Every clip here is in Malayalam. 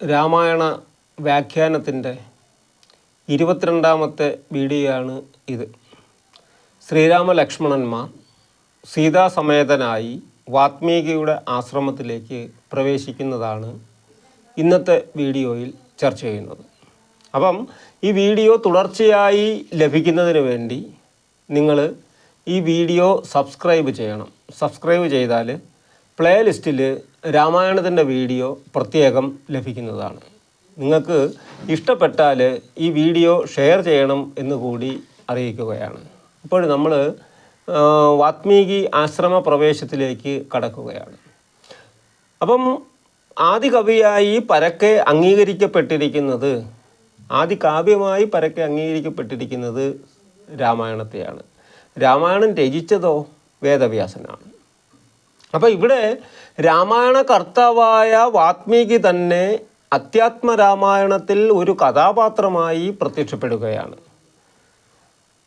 രാമായണ വ്യാഖ്യാനത്തിന്റെ ഇരുപത്തിരണ്ടാമത്തെ വീഡിയോയാണ് ഇത്. ശ്രീരാമ ലക്ഷ്മണന്മാർ സീതാസമേതനായി വാത്മീകിയുടെ ആശ്രമത്തിലേക്ക് പ്രവേശിക്കുന്നതാണ് ഇന്നത്തെ വീഡിയോയിൽ ചർച്ച ചെയ്യുന്നത്. അപ്പം ഈ വീഡിയോ തുടർച്ചയായി ലഭിക്കുന്നതിന് വേണ്ടി നിങ്ങൾ ഈ വീഡിയോ സബ്സ്ക്രൈബ് ചെയ്യണം. സബ്സ്ക്രൈബ് ചെയ്താൽ പ്ലേ ലിസ്റ്റിൽ രാമായണത്തിന്റെ വീഡിയോ പ്രത്യേകം ലഭിക്കുന്നതാണ്. നിങ്ങൾക്ക് ഇഷ്ടപ്പെട്ടാൽ ഈ വീഡിയോ ഷെയർ ചെയ്യണം എന്ന് കൂടി അറിയിക്കുകയാണ്. ഇപ്പോൾ നമ്മൾ വാത്മീകി ആശ്രമ പ്രവേശത്തിലേക്ക് കടക്കുകയാണ്. അപ്പം ആദികവിയായി പരക്കെ അംഗീകരിക്കപ്പെട്ടിരിക്കുന്നത് ആദികാവ്യമായി പരക്കെ അംഗീകരിക്കപ്പെട്ടിരിക്കുന്നത് രാമായണത്തെയാണ്. രാമായണം രചിച്ചതോ വേദവ്യാസനാണ്. അപ്പോൾ ഇവിടെ രാമായണ കർത്താവായ വാത്മീകി തന്നെ അത്യാത്മ രാമായണത്തിൽ ഒരു കഥാപാത്രമായി പ്രത്യക്ഷപ്പെടുകയാണ്.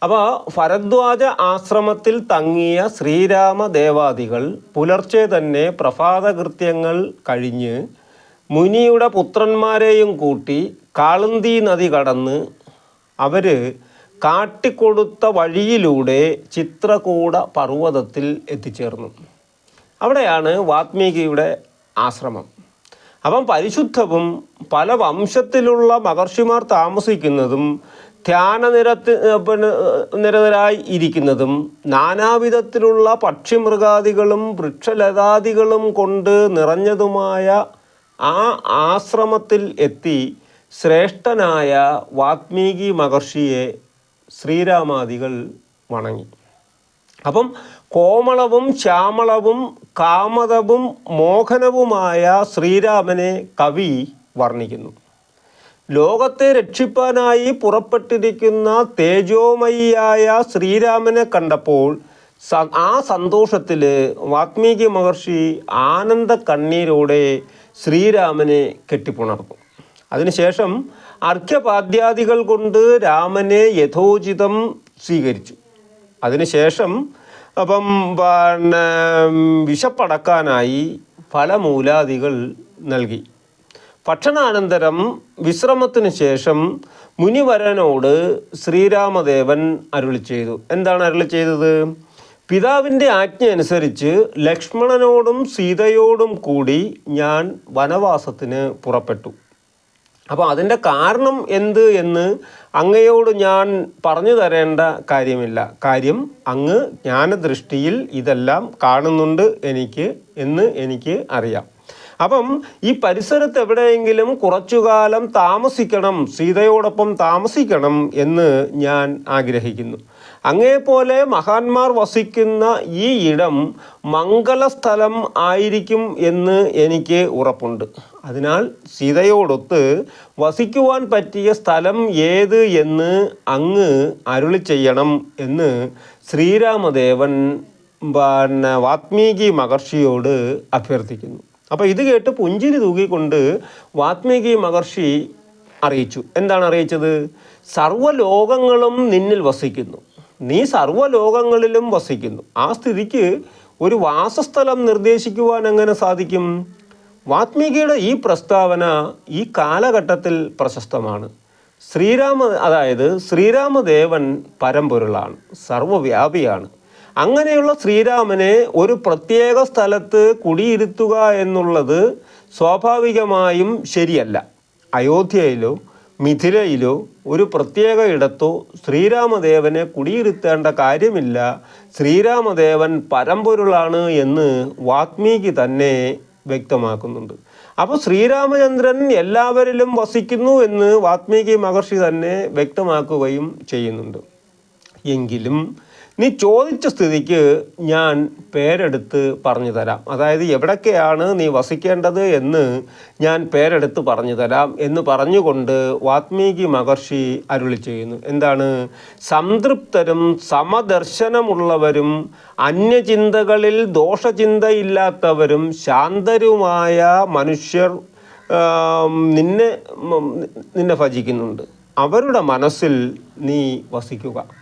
അപ്പോൾ ഭരദ്വാജ ആശ്രമത്തിൽ തങ്ങിയ ശ്രീരാമദേവാദികൾ പുലർച്ചെ തന്നെ പ്രഭാതകൃത്യങ്ങൾ കഴിഞ്ഞ് മുനിയുടെ പുത്രന്മാരെയും കൂട്ടി കാളന്തി നദി കടന്ന് അവർ കാട്ടിക്കൊടുത്ത വഴിയിലൂടെ ചിത്രകൂട പർവതത്തിൽ എത്തിച്ചേർന്നു. അവിടെയാണ് വാത്മീകിയുടെ ആശ്രമം. അവൻ പരിശുദ്ധവും പല വംശത്തിലുള്ള മഹർഷിമാർ താമസിക്കുന്നതും ധ്യാനനിരത്ത് പിന്നെ നിരതരായി ഇരിക്കുന്നതും നാനാവിധത്തിലുള്ള പക്ഷിമൃഗാദികളും വൃക്ഷലതാദികളും കൊണ്ട് നിറഞ്ഞതുമായ ആ ആശ്രമത്തിൽ എത്തി ശ്രേഷ്ഠനായ വാത്മീകി മഹർഷിയെ ശ്രീരാമാദികൾ വണങ്ങി. അപ്പം കോമളവും ശ്യാമളവും കാമതവും മോഹനവുമായ ശ്രീരാമനെ കവി വർണിക്കുന്നു. ലോകത്തെ രക്ഷിപ്പാനായി പുറപ്പെട്ടിരിക്കുന്ന തേജോമയിയായ ശ്രീരാമനെ കണ്ടപ്പോൾ ആ സന്തോഷത്തിൽ വാത്മീകി മഹർഷി ആനന്ദ കണ്ണീരോടെ ശ്രീരാമനെ കെട്ടിപ്പുണർന്നു. അതിനുശേഷം അർഘ്യപാദ്യാദികൾ കൊണ്ട് രാമനെ യഥോചിതം സ്വീകരിച്ചു. അതിനുശേഷം അപ്പം പിന്നെ വിശപ്പടക്കാനായി പല മൂലാദികൾ നൽകി. ഭക്ഷണാനന്തരം വിശ്രമത്തിന് ശേഷം മുനിവരനോട് ശ്രീരാമദേവൻ അരുളി ചെയ്തു. എന്താണ് അരുളി ചെയ്തത്? പിതാവിന്റെ ആജ്ഞ അനുസരിച്ച് ലക്ഷ്മണനോടും സീതയോടും കൂടി ഞാൻ വനവാസത്തിന് പുറപ്പെട്ടു. അപ്പോൾ അതിന്റെ കാരണം എന്ത് എന്ന് അങ്ങയോട് ഞാൻ പറഞ്ഞു തരേണ്ട കാര്യമില്ല. കാര്യം അങ്ങ് ജ്ഞാനദൃഷ്ടിയിൽ ഇതെല്ലാം കാണുന്നുണ്ട് എനിക്ക് എന്ന് എനിക്ക് അറിയാം. അപ്പം ഈ പരിസരത്ത് എവിടെയെങ്കിലും കുറച്ചുകാലം താമസിക്കണം സീതയോടൊപ്പം താമസിക്കണം എന്ന് ഞാൻ ആഗ്രഹിക്കുന്നു. അങ്ങേപോലെ മഹാന്മാർ വസിക്കുന്ന ഈ ഇടം മംഗളസ്ഥലം ആയിരിക്കും എന്ന് എനിക്ക് ഉറപ്പുണ്ട്. അതിനാൽ സീതയോടൊത്ത് വസിക്കുവാൻ പറ്റിയ സ്ഥലം ഏത് എന്ന് അങ്ങ് അരുളി ചെയ്യണം എന്ന് ശ്രീരാമദേവൻ പിന്നെ വാത്മീകി മഹർഷിയോട് അഭ്യർത്ഥിക്കുന്നു. അപ്പോൾ ഇത് കേട്ട് പുഞ്ചിരി തൂകിക്കൊണ്ട് വാത്മീകി മഹർഷി അറിയിച്ചു. എന്താണ് അറിയിച്ചത്? സർവലോകങ്ങളും നിന്നിൽ വസിക്കുന്നു. നീ സർവലോകങ്ങളിലും വസിക്കുന്നു. ആ സ്ഥിതിക്ക് ഒരു വാസസ്ഥലം നിർദ്ദേശിക്കുവാൻ എങ്ങനെ സാധിക്കും? വാത്മീകിയുടെ ഈ പ്രസ്താവന ഈ കാലഘട്ടത്തിൽ പ്രശസ്തമാണ്. ശ്രീരാമ അതായത് ശ്രീരാമദേവൻ പരമ്പൊരുളാണ് സർവവ്യാപിയാണ്. അങ്ങനെയുള്ള ശ്രീരാമനെ ഒരു പ്രത്യേക സ്ഥലത്ത് കുടിയിരുത്തുക എന്നുള്ളത് സ്വാഭാവികമായും ശരിയല്ല. അയോധ്യയിലോ മിഥിലയിലോ ഒരു പ്രത്യേക ഇടത്തോ ശ്രീരാമദേവനെ കുടിയിരുത്തേണ്ട കാര്യമില്ല. ശ്രീരാമദേവൻ പരമ്പൊരുളാണ് എന്ന് വാത്മീകി തന്നെ വ്യക്തമാക്കുന്നുണ്ട്. അപ്പോൾ ശ്രീരാമചന്ദ്രൻ എല്ലാവരിലും വസിക്കുന്നു എന്ന് വാത്മീകി മഹർഷി തന്നെ വ്യക്തമാക്കുകയും ചെയ്യുന്നുണ്ട്. എങ്കിലും നീ ചോദിച്ച സ്ഥിതിക്ക് ഞാൻ പേരെടുത്ത് പറഞ്ഞു തരാം. അതായത് എവിടൊക്കെയാണ് നീ വസിക്കേണ്ടത് എന്ന് ഞാൻ പേരെടുത്ത് പറഞ്ഞു തരാം എന്ന് പറഞ്ഞുകൊണ്ട് വാത്മീകി മഹർഷി അരുളി ചെയ്യുന്നു. എന്താണ്? സംതൃപ്തരും സമദർശനമുള്ളവരും അന്യചിന്തകളിൽ ദോഷചിന്തയില്ലാത്തവരും ശാന്തരുമായ മനുഷ്യർ നിന്നെ നിന്നെ ഭജിക്കുന്നുണ്ട്. അവരുടെ മനസ്സിൽ നീ വസിക്കുക.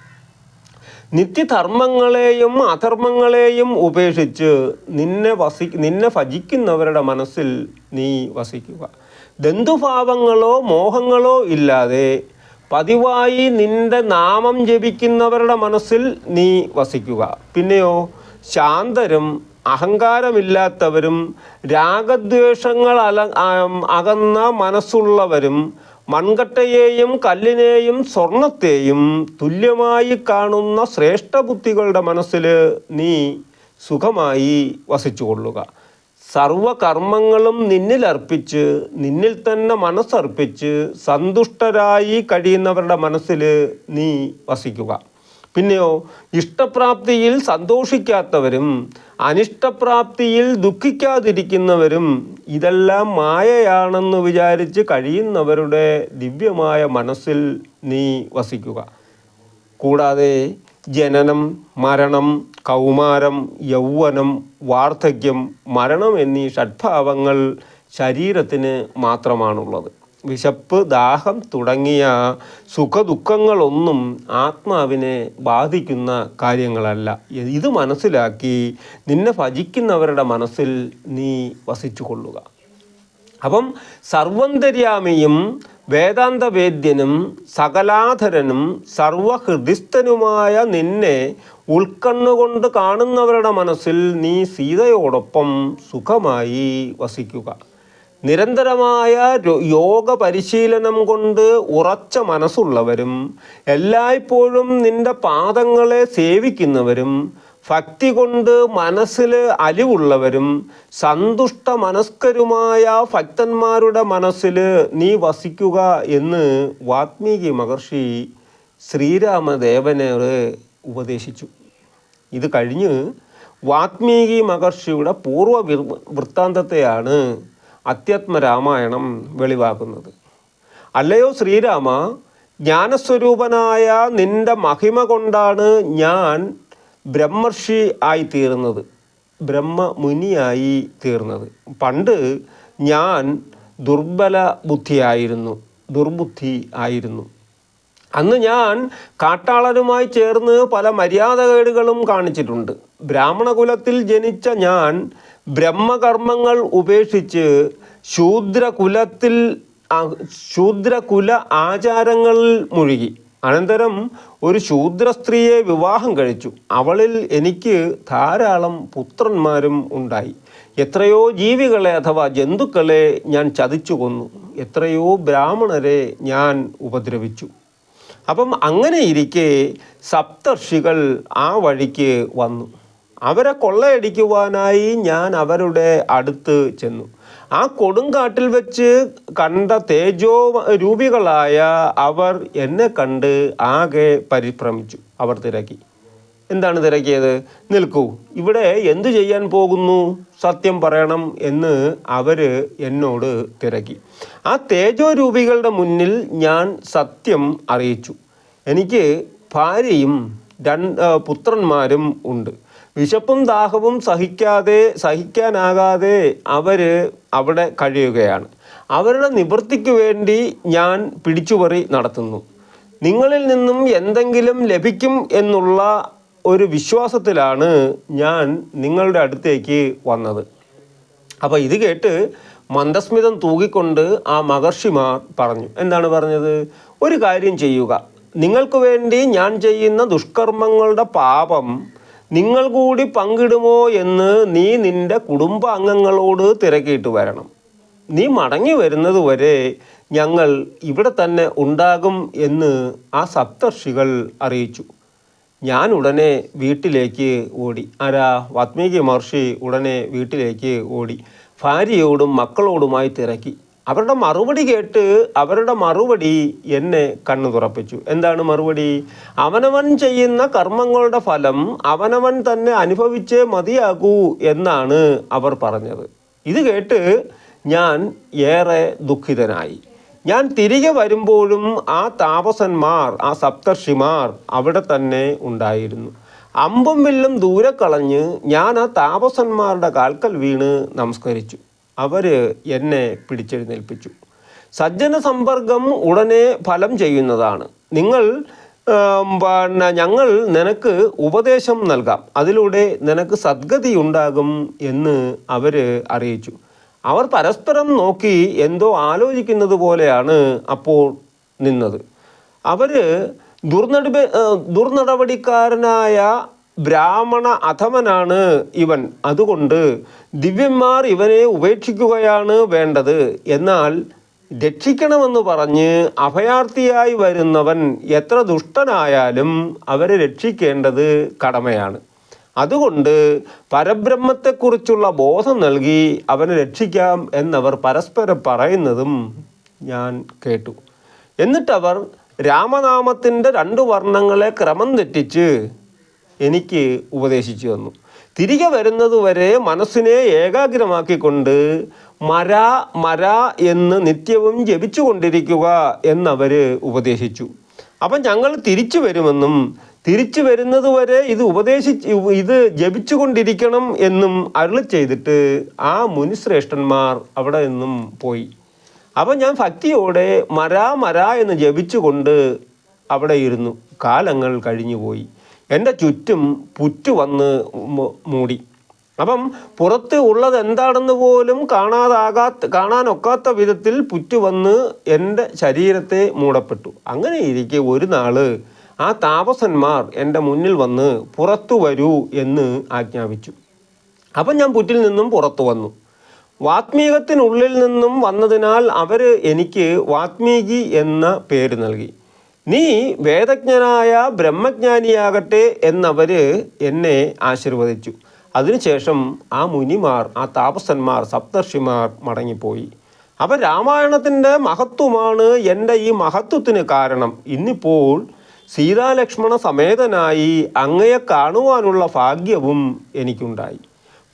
നിത്യധർമ്മങ്ങളെയും അധർമ്മങ്ങളെയും ഉപേക്ഷിച്ച് നിന്നെ വസി നിന്നെ ഭജിക്കുന്നവരുടെ മനസ്സിൽ നീ വസിക്കുക. ദന്തുഭാവങ്ങളോ മോഹങ്ങളോ ഇല്ലാതെ പതിവായി നിന്റെ നാമം ജപിക്കുന്നവരുടെ മനസ്സിൽ നീ വസിക്കുക. പിന്നെയോ ശാന്തരും അഹങ്കാരമില്ലാത്തവരും രാഗദ്വേഷങ്ങൾ അല അകന്ന മനസ്സുള്ളവരും മൺകട്ടയെയും കല്ലിനെയും സ്വർണത്തെയും തുല്യമായി കാണുന്ന ശ്രേഷ്ഠബുദ്ധികളുടെ മനസ്സിൽ നീ സുഖമായി വസിച്ചുകൊള്ളുക. സർവകർമ്മങ്ങളും നിന്നിലർപ്പിച്ച് നിന്നിൽ തന്നെ മനസ്സർപ്പിച്ച് സന്തുഷ്ടരായി കഴിയുന്നവരുടെ മനസ്സിൽ നീ വസിക്കുക. പിന്നെയോ ഇഷ്ടപ്രാപ്തിയിൽ സന്തോഷിക്കാത്തവരും അനിഷ്ടപ്രാപ്തിയിൽ ദുഃഖിക്കാതിരിക്കുന്നവരും ഇതെല്ലാം മായയാണെന്ന് വിചാരിച്ച് കഴിയുന്നവരുടെ ദിവ്യമായ മനസ്സിൽ നീ വസിക്കുക. കൂടാതെ ജനനം മരണം കൗമാരം യൗവനം വാർദ്ധക്യം മരണം എന്നീ ഷഡ്ഭാവങ്ങൾ ശരീരത്തിന് മാത്രമാണുള്ളത്. വിശപ്പ് ദാഹം തുടങ്ങിയ സുഖദുഃഖങ്ങളൊന്നും ആത്മാവിനെ ബാധിക്കുന്ന കാര്യങ്ങളല്ല. ഇത് മനസ്സിലാക്കി നിന്നെ ഭജിക്കുന്നവരുടെ മനസ്സിൽ നീ വസിച്ചു കൊള്ളുക അപ്പം സർവന്തര്യാമിയും വേദാന്തവേദ്യനും സകലാധരനും സർവഹൃദിസ്ഥനുമായ നിന്നെ ഉൾക്കണ്ണുകൊണ്ട് കാണുന്നവരുടെ മനസ്സിൽ നീ സീതയോടൊപ്പം സുഖമായി വസിക്കുക. നിരന്തരമായ യോഗ പരിശീലനം കൊണ്ട് ഉറച്ച മനസ്സുള്ളവരും എല്ലായ്പ്പോഴും നിന്റെ പാദങ്ങളെ സേവിക്കുന്നവരും ഭക്തി കൊണ്ട് മനസ്സിൽ അലിവുള്ളവരും സന്തുഷ്ട മനസ്കരുമായ ഭക്തന്മാരുടെ മനസ്സിൽ നീ വസിക്കുക എന്ന് വാത്മീകി മഹർഷി ശ്രീരാമദേവനെ ഉപദേശിച്ചു. ഇത് കഴിഞ്ഞ് വാത്മീകി മഹർഷിയുടെ പൂർവ വൃത്താന്തത്തെയാണ് അത്യാത്മരാമായണം വെളിവാക്കുന്നത്. അല്ലയോ ശ്രീരാമ ജ്ഞാനസ്വരൂപനായ നിന്റെ മഹിമ കൊണ്ടാണ് ഞാൻ ബ്രഹ്മർഷി ആയി തീർന്നത്. ബ്രഹ്മമുനിയായി തീർന്നത്. പണ്ട് ഞാൻ ദുർബല ബുദ്ധിയായിരുന്നു ദുർബുദ്ധി ആയിരുന്നു. അന്ന് ഞാൻ കാട്ടാളനുമായി ചേർന്ന് പല മര്യാദകേടുകളും കാണിച്ചിട്ടുണ്ട്. ബ്രാഹ്മണകുലത്തിൽ ജനിച്ച ഞാൻ ബ്രഹ്മകർമ്മങ്ങൾ ഉപേക്ഷിച്ച് ശൂദ്രകുലത്തിൽ ശൂദ്രകുല ആചാരങ്ങളിൽ മുഴുകി. അനന്തരം ഒരു ശൂദ്ര സ്ത്രീയെ വിവാഹം കഴിച്ചു. അവളിൽ എനിക്ക് ധാരാളം പുത്രന്മാരും ഉണ്ടായി. എത്രയോ ജീവികളെ അഥവാ ജന്തുക്കളെ ഞാൻ ചതിച്ചു കൊന്നു. എത്രയോ ബ്രാഹ്മണരെ ഞാൻ ഉപദ്രവിച്ചു. അപ്പം അങ്ങനെ ഇരിക്കെ സപ്തർഷികൾ ആ വഴിക്ക് വന്നു. അവരെ കൊള്ളയടിക്കുവാനായി ഞാൻ അവരുടെ അടുത്ത് ചെന്നു. ആ കൊടുങ്കാട്ടിൽ വെച്ച് കണ്ട തേജോ രൂപികളായ അവർ എന്നെ കണ്ട് ആകെ പരിഭ്രമിച്ചു. അവർ തിരക്കി. എന്താണ് തിരക്കിയത്? നിൽക്കൂ. ഇവിടെ എന്തു ചെയ്യാൻ പോകുന്നു? സത്യം പറയണം എന്ന് അവർ എന്നോട് തിരക്കി. ആ തേജോ രൂപികളുടെ മുന്നിൽ ഞാൻ സത്യം അറിയിച്ചു. എനിക്ക് ഭാര്യയും രണ്ട് പുത്രന്മാരും ഉണ്ട്. വിശപ്പും ദാഹവും സഹിക്കാതെ സഹിക്കാനാകാതെ അവർ അവിടെ കഴിയുകയാണ്. അവരുടെ നിവൃത്തിക്ക് വേണ്ടി ഞാൻ പിടിച്ചുപറി നടത്തുന്നു. നിങ്ങളിൽ നിന്നും എന്തെങ്കിലും ലഭിക്കും എന്നുള്ള ഒരു വിശ്വാസത്തിലാണ് ഞാൻ നിങ്ങളുടെ അടുത്തേക്ക് വന്നത്. അപ്പോൾ ഇത് കേട്ട് മന്ദസ്മിതം തൂകിക്കൊണ്ട് ആ മഹർഷിമാർ പറഞ്ഞു എന്താണ് പറഞ്ഞത്? ഒരു കാര്യം ചെയ്യുക. നിങ്ങൾക്ക് വേണ്ടി ഞാൻ ചെയ്യുന്ന ദുഷ്കർമ്മങ്ങളുടെ പാപം നിങ്ങൾ കൂടി പങ്കിടുമോ എന്ന് നീ നിന്റെ കുടുംബാംഗങ്ങളോട് തിരക്കിയിട്ട് വരണം. നീ മടങ്ങി വരുന്നത് വരെ ഞങ്ങൾ ഇവിടെ തന്നെ ഉണ്ടാകും എന്ന് ആ സപ്തർഷികൾ അറിയിച്ചു. ഞാൻ ഉടനെ വീട്ടിലേക്ക് ഓടി. ആരാ? വാത്മീകി മഹർഷി ഉടനെ വീട്ടിലേക്ക് ഓടി. ഭാര്യയോടും മക്കളോടുമായി തിരക്കി. അവരുടെ മറുപടി കേട്ട് അവരുടെ മറുപടി എന്നെ കണ്ണു തുറപ്പിച്ചു. എന്താണ് മറുപടി? അവനവൻ ചെയ്യുന്ന കർമ്മങ്ങളുടെ ഫലം അവനവൻ തന്നെ അനുഭവിച്ചേ മതിയാകൂ എന്നാണ് അവർ പറഞ്ഞത്. ഇത് കേട്ട് ഞാൻ ഏറെ ദുഃഖിതനായി. ഞാൻ തിരികെ വരുമ്പോഴും ആ താപസന്മാർ ആ സപ്തർഷിമാർ അവിടെ തന്നെ ഉണ്ടായിരുന്നു. അമ്പും വില്ലും ദൂരെ കളഞ്ഞ് ഞാൻ ആ താപസന്മാരുടെ കാൽക്കൽ വീണ് നമസ്കരിച്ചു. അവർ എന്നെ പിടിച്ചെഴുന്നേൽപ്പിച്ചു. സജ്ജന സമ്പർക്കം ഉടനെ ഫലം ചെയ്യുന്നതാണ്. നിങ്ങൾ പിന്നെ ഞങ്ങൾ നിനക്ക് ഉപദേശം നൽകാം. അതിലൂടെ നിനക്ക് സദ്ഗതി ഉണ്ടാകും എന്ന് അവർ അറിയിച്ചു. അവർ പരസ്പരം നോക്കി എന്തോ ആലോചിക്കുന്നത് പോലെയാണ് അപ്പോൾ നിന്നത്. അവർ ദുർനടപ ദുർനടപടിക്കാരനായ ബ്രാഹ്മണ അധമനാണ് ഇവൻ. അതുകൊണ്ട് ദിവ്യന്മാർ ഇവനെ ഉപേക്ഷിക്കുകയാണ് വേണ്ടത്. എന്നാൽ രക്ഷിക്കണമെന്ന് പറഞ്ഞ് അഭയാർത്ഥിയായി വരുന്നവൻ എത്ര ദുഷ്ടനായാലും അവരെ രക്ഷിക്കേണ്ടത് കടമയാണ്. അതുകൊണ്ട് പരബ്രഹ്മത്തെക്കുറിച്ചുള്ള ബോധം നൽകി അവനെ രക്ഷിക്കാം എന്നവർ പരസ്പരം പറയുന്നതും ഞാൻ കേട്ടു. എന്നിട്ടവർ രാമനാമത്തിന്റെ രണ്ട് വർണങ്ങളെ ക്രമം തെറ്റിച്ച് എനിക്ക് ഉപദേശിച്ചു തന്നു. തിരികെ വരുന്നതുവരെ മനസ്സിനെ ഏകാഗ്രമാക്കിക്കൊണ്ട് മര മര എന്ന് നിത്യവും ജപിച്ചു കൊണ്ടിരിക്കുക എന്നവർ ഉപദേശിച്ചു. അപ്പം ഞങ്ങൾ തിരിച്ചു വരുമെന്നും തിരിച്ചു വരുന്നതുവരെ ഇത് ഉപദേശിച്ച് ഇത് ജപിച്ചു കൊണ്ടിരിക്കണം എന്നും അരുളി ചെയ്തിട്ട് ആ മുനിശ്രേഷ്ഠന്മാർ അവിടെ നിന്നും പോയി. അപ്പം ഞാൻ ഭക്തിയോടെ മര മര എന്ന് ജപിച്ചുകൊണ്ട് അവിടെ ഇരുന്നു. കാലങ്ങൾ കഴിഞ്ഞുപോയി. എന്റെ ചുറ്റും പുറ്റു വന്ന് മൂടി. അപ്പം പുറത്ത് ഉള്ളത് എന്താണെന്ന് പോലും കാണാതാകാത്ത കാണാനൊക്കാത്ത വിധത്തിൽ പുറ്റു വന്ന് എന്റെ ശരീരത്തെ മൂടപ്പെട്ടു. അങ്ങനെ ഇരിക്കെ ഒരു നാൾ ആ താപസന്മാർ എന്റെ മുന്നിൽ വന്ന് പുറത്തു വരൂ എന്ന് ആജ്ഞാപിച്ചു. അപ്പം ഞാൻ പുറ്റിൽ നിന്നും പുറത്തു വന്നു. വാത്മീകത്തിനുള്ളിൽ നിന്നും വന്നതിനാൽ അവർ എനിക്ക് വാത്മീകി എന്ന പേര് നൽകി. നീ വേദജ്ഞനായ ബ്രഹ്മജ്ഞാനിയാകട്ടെ എന്നവർ എന്നെ ആശീർവദിച്ചു. അതിനുശേഷം ആ മുനിമാർ ആ താപസന്മാർ സപ്തർഷിമാർ മടങ്ങിപ്പോയി. അപ്പം രാമായണത്തിന്റെ മഹത്വമാണ് എന്റെ ഈ മഹത്വത്തിന് കാരണം. ഇന്നിപ്പോൾ സീതാലക്ഷ്മണ സമേതനായി അങ്ങയെ കാണുവാനുള്ള ഭാഗ്യവും എനിക്കുണ്ടായി.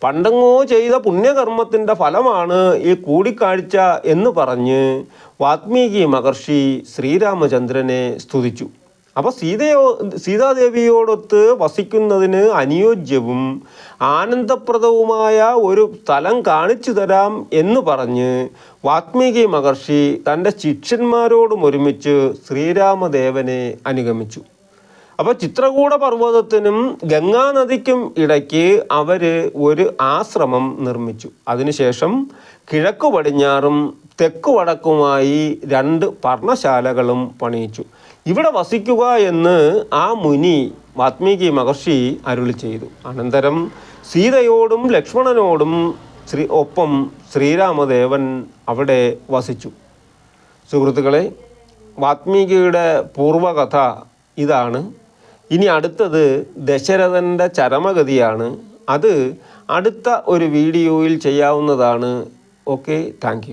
പണ്ടെങ്ങോ ചെയ്ത പുണ്യകർമ്മത്തിന്റെ ഫലമാണ് ഈ കൂടിക്കാഴ്ച എന്ന് പറഞ്ഞ് വാത്മീകി മഹർഷി ശ്രീരാമചന്ദ്രനെ സ്തുതിച്ചു. അപ്പോൾ സീതയോ സീതാദേവിയോടൊത്ത് വസിക്കുന്നതിന് അനുയോജ്യവും ആനന്ദപ്രദവുമായ ഒരു സ്ഥലം കാണിച്ചു തരാം എന്ന് പറഞ്ഞ് വാത്മീകി മഹർഷി തന്റെ ശിഷ്യന്മാരോടും ഒരുമിച്ച് ശ്രീരാമദേവനെ അനുഗമിച്ചു. അപ്പോൾ ചിത്രകൂട പർവതത്തിനും ഗംഗാനദിക്കും ഇടയ്ക്ക് അവർ ഒരു ആശ്രമം നിർമ്മിച്ചു. അതിനുശേഷം കിഴക്കു പടിഞ്ഞാറും തെക്കു വടക്കുമായി രണ്ട് പർണശാലകളും പണിയിച്ചു. ഇവിടെ വസിക്കുക എന്ന് ആ മുനി വാത്മീകി മഹർഷി അരുളി ചെയ്തു. അനന്തരം സീതയോടും ലക്ഷ്മണനോടും ശ്രീ ഒപ്പം ശ്രീരാമദേവൻ അവിടെ വസിച്ചു. സുഹൃത്തുക്കളെ വാത്മീകിയുടെ പൂർവകഥ ഇതാണ്. ഇനി അടുത്തത് ദശരഥന്റെ ചരമഗതിയാണ്. അത് അടുത്ത ഒരു വീഡിയോയിൽ ചെയ്യാവുന്നതാണ്. Okay thank